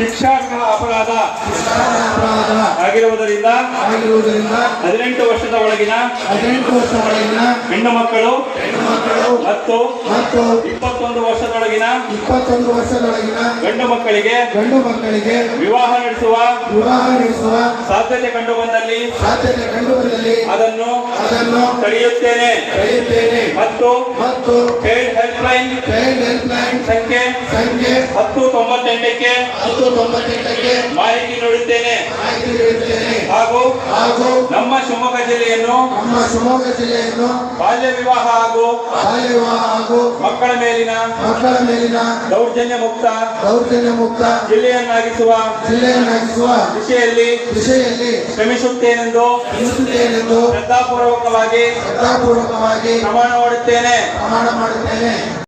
ಶಿಕ್ಷಾರ್ಹ ಅಪರಾಧ ಆಗಿರುವುದರಿಂದ ಆಗಿರುವುದರಿಂದ ಹದಿನೆಂಟು ವರ್ಷದ ಒಳಗಿನ ಹದಿನೆಂಟು ವರ್ಷ ಒಳಗಿನ ಹೆಣ್ಣು ಮಕ್ಕಳು ಮತ್ತು ಮತ್ತು ಇಪ್ಪತ್ತೊಂದು ವರ್ಷದೊಳಗಿನ ಇಪ್ಪತ್ತೊಂದು ವರ್ಷದೊಳಗಿನ ಗಂಡು ಮಕ್ಕಳಿಗೆ ಗಂಡು ಮಕ್ಕಳಿಗೆ ವಿವಾಹ ನಡೆಸುವ ವಿವಾಹ ನಡೆಸುವ ಸಾಧ್ಯತೆ ಕಂಡು ಬಂದಲ್ಲಿ ಸಾಧ್ಯತೆ ಕಂಡು ಬಂದಲ್ಲಿ ಅದನ್ನು ಅದನ್ನು ತಡೆಯುತ್ತೇನೆ. ತಡೆಯುತ್ತೇನೆ. ಮತ್ತು ಮತ್ತು child helpline child helpline ಸಂಖ್ಯೆ ಸಂಖ್ಯೆ ಹತ್ತು ತೊಂಬತ್ತೆಂಟಕ್ಕೆ ಹತ್ತು ತೊಂಬತ್ತೆಂಟಕ್ಕೆ ಮಾಹಿತಿ ನೀಡುತ್ತೇನೆ. ಮಾಹಿತಿ ನೀಡುತ್ತೇನೆ. ಹಾಗೂ ಹಾಗೂ ನಮ್ಮ ಶಿವಮೊಗ್ಗ ಜಿಲ್ಲೆಯನ್ನು ನಮ್ಮ ಶಿವಮೊಗ್ಗ ಜಿಲ್ಲೆಯನ್ನು ಬಾಲ್ಯ ವಿವಾಹ ಹಾಗೂ ಬಾಲ್ಯ ವಿವಾಹ ಹಾಗೂ ಮಕ್ಕಳ ಮೇಲಿನ ಮಕ್ಕಳ ಮೇಲಿನ ದೌರ್ಜನ್ಯ ಮುಕ್ತ ದೌರ್ಜನ್ಯ ಮುಕ್ತ ಜಿಲ್ಲೆಯನ್ನಾಗಿಸುವ ಜಿಲ್ಲೆಯನ್ನಾಗಿಸುವ ದಿಶೆಯಲ್ಲಿ ದಿಶೆಯಲ್ಲಿ ಶ್ರಮಿಸುತ್ತೇನೆಂದು ಶ್ರಮಿಸುತ್ತೇನೆಂದು ಶ್ರದ್ಧಾಪೂರ್ವಕವಾಗಿ ಶ್ರದ್ಧಾಪೂರ್ವಕವಾಗಿ ಪ್ರಮಾಣ ಮಾಡುತ್ತೇನೆ. ಪ್ರಮಾಣ ಮಾಡುತ್ತೇನೆ.